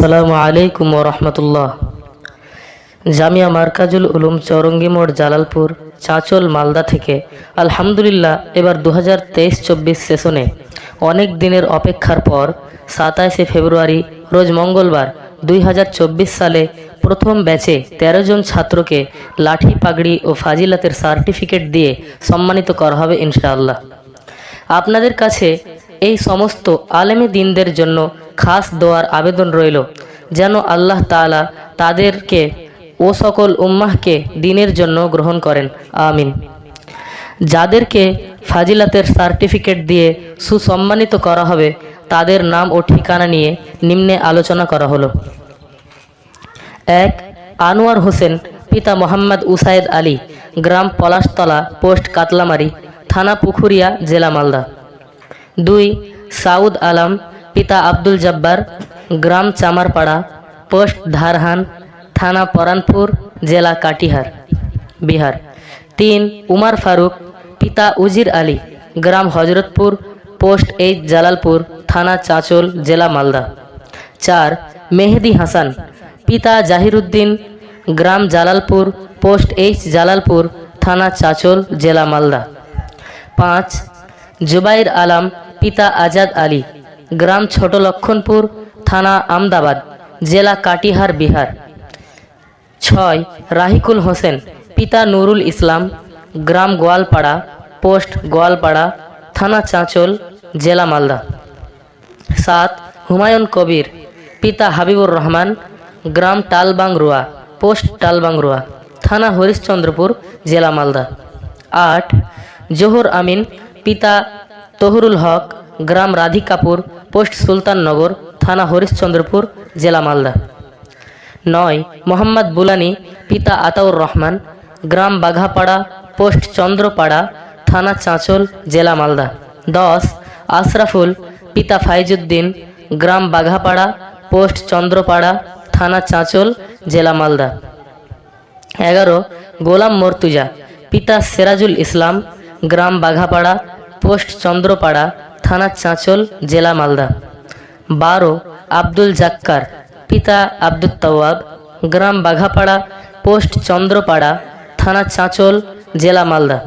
আসসালামু আলাইকুম রহমতুল্লাহ। জামিয়া মার্কাজুল উলুম চৌরঙ্গি মোড় জালালপুর, চাঁচল, মালদা থেকে। আলহামদুলিল্লাহ, এবার দু হাজার তেইশ চব্বিশ সেশনে অনেক দিনের অপেক্ষার পর সাতাশে ফেব্রুয়ারি, রোজ মঙ্গলবার দুই হাজার চব্বিশ সালে প্রথম ব্যাচে তেরো জন ছাত্রকে লাঠি, পাগড়ি ও ফাজিলাতের সার্টিফিকেট দিয়ে সম্মানিত করা হবে ইনশাআল্লাহ। আপনাদের কাছে এই সমস্ত আলেমী দিনদের জন্য খাস দোয়ার আবেদন রইল, যেন আল্লাহ তাআলা তাদেরকে ও সকল উম্মাহকে দিনের জন্য গ্রহণ করেন, আমিন। যাদেরকে ফাজিলাতের সার্টিফিকেট দিয়ে সুসম্মানিত করা হবে, তাদের নাম ও ঠিকানা নিয়ে নিম্নে আলোচনা করা হলো। এক, আনোয়ার হোসেন, পিতা মোহাম্মদ উসাইদ আলী, গ্রাম পলাশতলা, পোস্ট কাতলামারি, থানা পুখুরিয়া, জেলা মালদা। দুই, সাউদ আলম, পিতা আব্দুল জব্বার, গ্রাম চামারপাড়া, পোস্ট ধারহান, থানা পরানপুর, জেলা কাটিহার, বিহার। তিন, উমার ফারুক, পিতা উজির আলী, গ্রাম হজরতপুর, পোস্ট এইচ জালালপুর, থানা চাঁচল, জেলা মালদা। চার, মেহেদি হাসান, পিতা জাহিরুদ্দিন গ্রাম জালালপুর, পোস্ট এইচ জালালপুর, থানা চাঁচল, জেলা মালদা। পাঁচ, জুবাইর আলম পিতা আজাদ আলী, গ্রাম ছোট লক্ষণপুর, থানা আমদাবাদ, জেলা কাটিহার, বিহার। ছয়, রাহিকুল হোসেন, পিতা নুরুল ইসলাম, গ্রাম গোয়ালপাড়া, পোস্ট গোয়ালপাড়া, থানা চাঁচল, জেলা মালদা। সাত, হুমায়ুন কবির, পিতা হাবিবুর রহমান, গ্রাম টালবাংরুয়া, পোস্ট টালবাংরুয়া, থানা হরিশ্চন্দ্রপুর, জেলা মালদা। আট, জোহর আমিন, পিতা তহরুল হক, গ্রাম রাধিকাপুর পোস্ট সুলতাননগর, থানা হরিশ্চন্দ্রপুর, জেলা মালদা। নয়, মোহাম্মদ বুলানি, পিতা আতাউর রহমান, গ্রাম বাঘাপাড়া, পোস্ট চন্দ্রপাড়া, থানা চাঁচল, জেলা মালদা। দশ, আশরাফুল, পিতা ফাইজুদ্দিন, গ্রাম বাঘাপাড়া, পোস্ট চন্দ্রপাড়া, থানা চাঁচল, জেলা মালদা। এগারো, গোলাম মর্তুজা, পিতা সেরাজুল ইসলাম, গ্রাম বাঘাপাড়া পোস্ট চন্দ্রপাড়া থানা চাঁচল, জেলা মালদা। বারো, আব্দুল জাক্কার, পিতা আব্দুল তওয়াব, গ্রাম বাঘাপাড়া, পোস্ট চন্দ্রপাড়া, থানা চাঁচল, জেলা মালদা।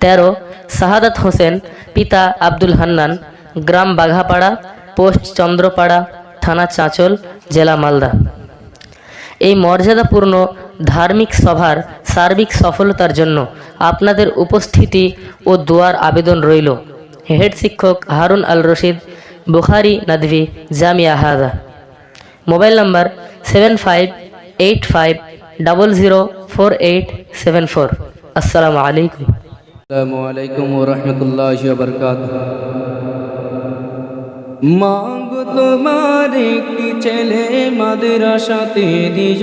তেরো, শাহাদাত হোসেন, পিতা আব্দুল হান্নান, গ্রাম বাঘাপাড়া, পোস্ট চন্দ্রপাড়া, থানা চাঁচল, জেলা মালদা। এই মর্যাদাপূর্ণ ধার্মিক সভার সার্বিক সফলতার জন্য আপনাদের উপস্থিতি ও দোয়ার আবেদন রইল। হেড শিক্ষক হারুন আল Rashid, Bukhari, Nadvi, Jamia Hada. Mobile number seven five eight five double zero four eight seven four. আসসালামু আলাইকুম। আসসালামু আলাইকুম রহমতুল্লাহ বরকাত মাগ তোমার একটি ছেলে মাদ্রাসাতে দিজ।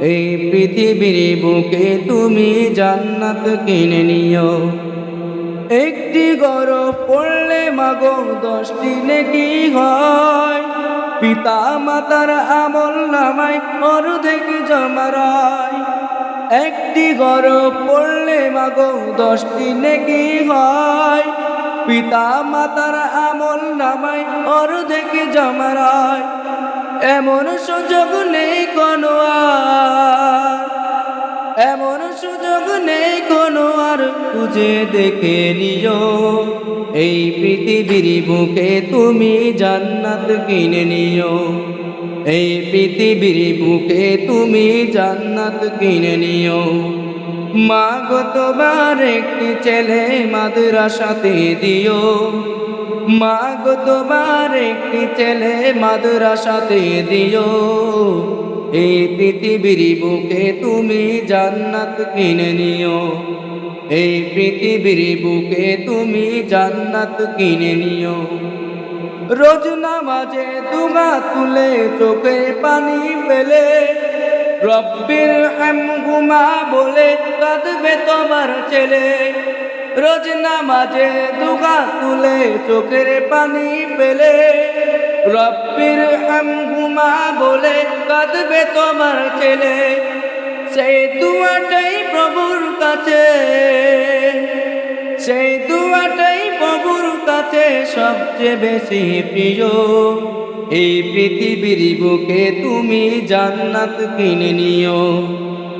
এই পৃথিবীর বুকে তুমি জান্নাত কিনে নিও। একটি গরব পড়লে মাগো দশটি নেকি হয়। পিতা মাতার আমল নামাই অর্ধেক জমারায়। একটি গরব পড়লে মাগো দশটি নেকি হয়। পিতা মাতার আমল নামাই অর্ধেক জমারায়। এমন সুযোগ নেই কোনো এমন সুযোগ নেই কোনো আর, খুঁজে দেখে নিও। এই পৃথিবীর বুকে তুমি জান্নাত কিনে নিও। এই পৃথিবীর বুকে তুমি জান্নাত কিনে নিও। মা গো তোমার একটি ছেলে মাদ্রাসাতে দিও। মা গো তোমার একটি ছেলে মাদ্রাসাতে দিও। এই পৃথিবীর বুকে তুমি জান্নাত কিনে নিও। এই পৃথিবীর বুকে তুমি জান্নাত কিনে নিও। রোজ নামাজে দুগা তুলে চোখে পানি ফেলে। রব্বির হামহুমা বলে কাঁদবে তোমার ছেলে। রোজ নামাজে দুগা তুলে চোখের পানি ফেলে। রব্বির হামহুমা বলে কাঁদবে তোমার ছেলে। সেই দুয়াটাই প্রভুর কাছে। সেই দুয়াটাই প্রভুর কাছে সবচেয়ে বেশি প্রিয়। এই পৃথিবীর বুকে তুমি জান্নাত কিনে নিও।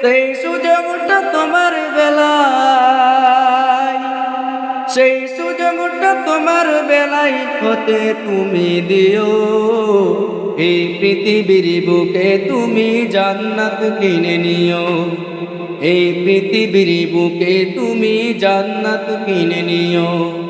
সেই সুযোগটা তোমার বেলায়। সেই সুযোগটা তোমার বেলায় হতে তুমি দিও। এই পৃথিবীর বুকে তুমি জান্নাত কিনে নিও। এই পৃথিবীর বুকে তুমি জান্নাত কিনে নিও।